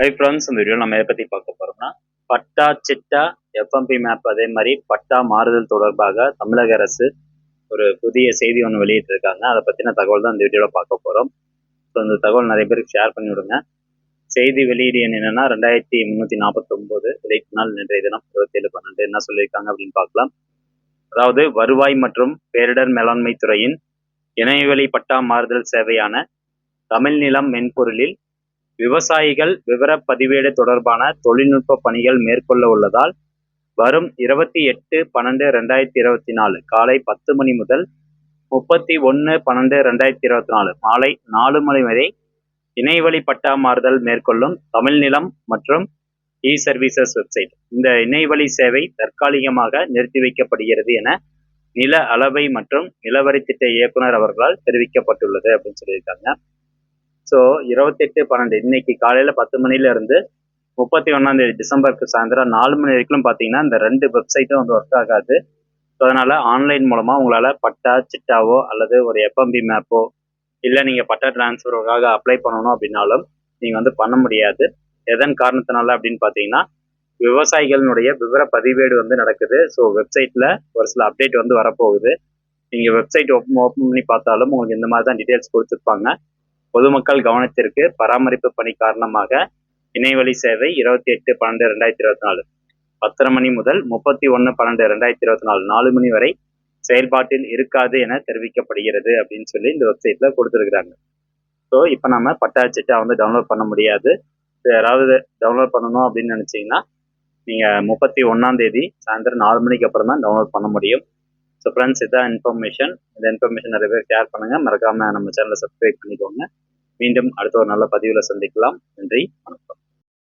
Hi friends இந்த video நம்ம எதை பற்றி பார்க்க போகிறோம்னா பட்டா சிட்டா எஃப்எம்பி மேப் அதே மாதிரி பட்டா மாறுதல் தொடர்பாக தமிழக அரசு ஒரு புதிய செய்தி ஒன்று வெளியிட்டிருக்காங்க. அதை பற்றின தகவல் தான் இந்த வீடியோவில் பார்க்க போகிறோம் ஸோ இந்த தகவல் நிறைய பேருக்கு ஷேர் பண்ணி விடுங்க. செய்தி வெளியீடு எண் ரெண்டாயிரத்தி முந்நூற்றி நாற்பத்தொம்போது வெளியிட்ட நாள் இன்றைய தினம் இருபத்தேழு பன்னெண்டு என்ன சொல்லியிருக்காங்க அப்படின்னு பார்க்கலாம். அதாவது வருவாய் மற்றும் பேரிடர் மேலாண்மை துறையின் இணையவழி பட்டா மாறுதல் சேவையான தமிழ் நிலம் மென்பொருளில் விவசாயிகள் விவரப்பதிவேடு தொடர்பான தொழில்நுட்ப பணிகள் மேற்கொள்ள உள்ளதால் வரும் இருபத்தி எட்டு பன்னெண்டு ரெண்டாயிரத்தி இருபத்தி நாலு காலை பத்து மணி முதல் முப்பத்தி ஒன்று பன்னெண்டு ரெண்டாயிரத்தி இருபத்தி நாலு மாலை நாலு மணி வரை இணையவழி பட்டா மாறுதல் மேற்கொள்ளும் தமிழ் நிலம் மற்றும் இ சர்வீசஸ் வெப்சைட் இந்த இணையவழி சேவை தற்காலிகமாக நிறுத்தி வைக்கப்படுகிறது என நில அளவை மற்றும் நிலவரி திட்ட இயக்குனர் அவர்களால் தெரிவிக்கப்பட்டுள்ளது அப்படின்னு சொல்லியிருக்காங்க. ஸோ இருபத்தெட்டு பன்னெண்டு. இன்னைக்கு காலையில் பத்து மணில இருந்து முப்பத்தி ஒன்றாம் தேதி டிசம்பருக்கு சாயந்தரம் நாலு மணி வரைக்கும் பார்த்தீங்கன்னா இந்த ரெண்டு வெப்சைட்டும் வந்து ஒர்க் ஆகாது. ஸோ அதனால் ஆன்லைன் மூலமாக உங்களால் பட்டா சிட்டாவோ அல்லது ஒரு எஃப்எம்பி மேப்போ இல்லை நீங்கள் பட்டா டிரான்ஸ்ஃபருக்காக அப்ளை பண்ணணும் அப்படின்னாலும் நீங்கள் வந்து பண்ண முடியாது. எதன் காரணத்தினால அப்படின்னு பார்த்தீங்கன்னா விவசாயிகளினுடைய விவர பதிவேடு வந்து நடக்குது. ஸோ வெப்சைட்டில் ஒரு சில அப்டேட் வந்து வரப்போகுது. நீங்கள் வெப்சைட் ஓப்பன் ஓப்பன் பண்ணி பார்த்தாலும் உங்களுக்கு இந்த மாதிரி தான் டீட்டெயில்ஸ் கொடுத்துருப்பாங்க. பொதுமக்கள் கவனத்திற்கு பராமரிப்பு பணி காரணமாக இணையவழி சேவை இருபத்தி எட்டு பன்னெண்டு ரெண்டாயிரத்தி இருபத்தி நாலு. பத்தரை மணி முதல் முப்பத்தி ஒன்று பன்னெண்டு ரெண்டாயிரத்தி இருபத்தி நாலு நாலு மணி வரை செயல்பாட்டில் இருக்காது என தெரிவிக்கப்படுகிறது அப்படின்னு சொல்லி இந்த வெப்சைட்ல கொடுத்துருக்குறாங்க. ஸோ இப்போ நம்ம பட்டாச்சிட்டா வந்து டவுன்லோட் பண்ண முடியாது. யாராவது டவுன்லோட் பண்ணணும் அப்படின்னு நினச்சிங்கன்னா நீங்கள் முப்பத்தி ஒன்றாம் தேதி சாயந்தரம் நாலு மணிக்கு அப்புறம் தான் டவுன்லோட் பண்ண முடியும். ஸோ ஃப்ரெண்ட்ஸ் இதான் இன்ஃபர்மேஷன் இந்த இன்ஃபர்மேஷன் நிறைய பேர் ஷேர் பண்ணுங்கள் மறக்காமல் நம்ம சேனலை சப்ஸ்கிரைப் பண்ணிக்கோங்க. மீண்டும் அடுத்த ஒரு நல்ல பதிவில் சந்திக்கலாம். நன்றி. வணக்கம்.